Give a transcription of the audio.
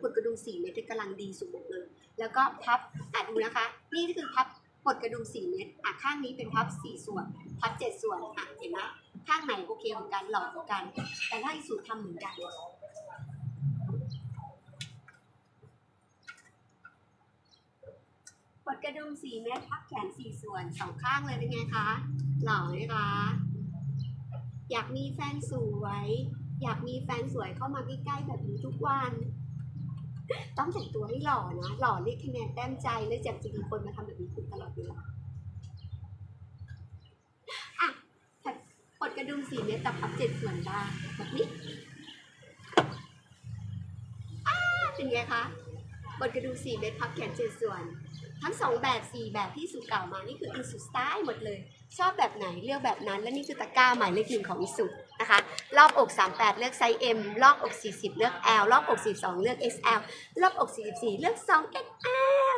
ปลดกระดุม4เมตรกำลังดีสุดหมดเลย แล้วก็พับอะดูนะคะ นี่คือพับปลดกระดุม4เมตรอะข้างนี้เป็นพับ 4 ส่วน พับ 7 ส่วนอะเห็นไหมข้างไหนโอเคเหมือนกันหลอกเหมือนกัน แต่ถ้าอีสูตรทำเหมือนกันปลดกระดุม4เมตรพับแขน 4 ส่วนสองข้างเลยเป็นไงคะ หล่อไหมคะอยากมีแฟนสวย อยากมีแฟนสวยเข้ามาใกล้ๆแบบนี้ทุกวัน ต้องแต่งตัวให้หล่อนะหล่อเรียกคะแนนแต้มใจแล้วจากจะมีคนมาทำแบบนี้คุณตลอดเวลาอะปลดกระดุมสี่เมตรแต่พับเจ็ดส่วนได้แบบนี้อ้าเป็นไงคะปลดกระดุมสี่เมตรพับแขนเจ็ดส่วน ทั้งสองแบบสี่แบบที่สุเก่ามานี่คืออิสุสไตล์หมดเลย ชอบแบบไหนเลือกแบบนั้น และนี่คือตะกร้าหมายเลขหนึ่งของอิสุนะคะ รอบอก 38 เลือกไซส์ M รอบอก 40 เลือก L รอบอก 42 เลือก XL รอบอก 44 เลือก 2XL